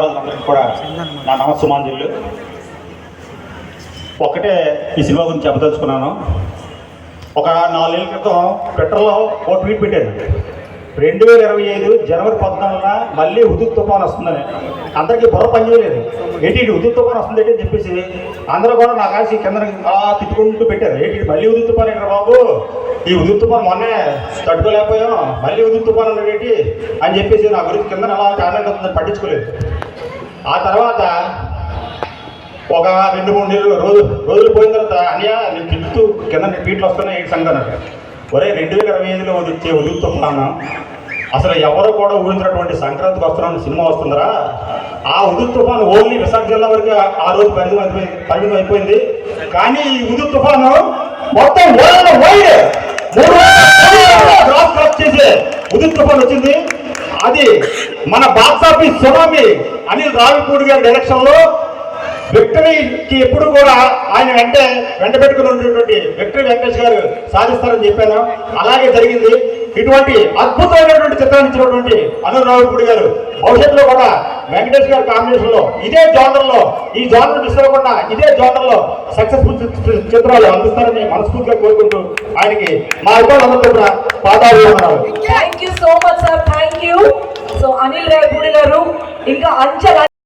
అందరికీ కూడా నా నమస్సుమాంజులు ఒకటే ఈ సినిమా గురించి చెప్పదలుచుకున్నాను. ఒక నాలుగేళ్ళ క్రితం ట్విట్టర్లో ఓ ట్వీట్ పెట్టాను. రెండు వేల ఇరవై ఐదు జనవరి పద్నాలుగున మళ్ళీ ఉదుక్ తుఫాన్ వస్తుందని. అందరికీ బుర్ర పనిచేయలేదు ఏంటి ఇటు ఉదుక్ తుఫాన్ వస్తుంది ఏంటి అని చెప్పేసి అందరూ కూడా నా కాసి కింద అలా తిట్టుకుంటూ పెట్టారు. ఏంటి మళ్ళీ ఉదుక్ తుఫాన్ ఏంటి బాబు? ఈ హుదుత్ తుఫాన్ మొన్నే తట్టుకోలేకపోయాం. మళ్ళీ హుదుత్ తుఫాన్ ఉండేటి అని చెప్పేసి నా గురించి కింద అలా టాలెంట్ అవుతుందని పట్టించుకోలేదు. ఆ తర్వాత ఒక రెండు మూడు నెలలు రోజు రోజులు పోయిన తర్వాత అన్నయ్య నేను తిప్పుతూ కింద పీట్లు వస్తున్నాయి ఏంటి సంగతి ఒరే రెండు వేల ఇరవై ఐదులో వచ్చే ఉదుగు తుఫాను అసలు ఎవరు కూడా ఊహించినటువంటి సంక్రాంతికి వస్తున్న సినిమా వస్తుందరా. ఆ ఉదుగు తుఫాను ఓన్లీ విశాఖ జిల్లా వరకు ఆ- రోజు పరిమితం అయిపోయింది పరిమితం అయిపోయింది కానీ ఈ ఉదుగు తుఫాను మొత్తం వరల్డ్ వైడ్. చేసే ఉదుగు వచ్చింది. అది మన box office tsunami Anil Ravipudi గారి డైరెక్షన్లో విక్టరీకి ఎప్పుడు కూడా ఆయన వెంట వెంట పెట్టుకుని ఉండేటువంటి విక్టరీ వెంకటేష్ గారు సాధిస్తారని చెప్పాను. అలాగే జరిగింది. ఇటువంటి అద్భుతమైనటువంటి చిత్రాన్ని ఇచ్చినటువంటి అనిల్ గారు భవిష్యత్తులో కూడా వెంకటేష్ గారి కాంబినేషన్లో ఇదే జోనర్లో ఈ జోనర్ మిస్ అవ్వకుండా ఇదే జోనర్లో సక్సెస్ఫుల్ చిత్రాలు అందిస్తారని మనస్ఫూర్తిగా కోరుకుంటూ ఆయనకి మా అభిమానులందరితో కూడా పాదాభివందనాలు. Thank you so much sir thank you so Anil Rayapudi గారు ఇంకా అంచెల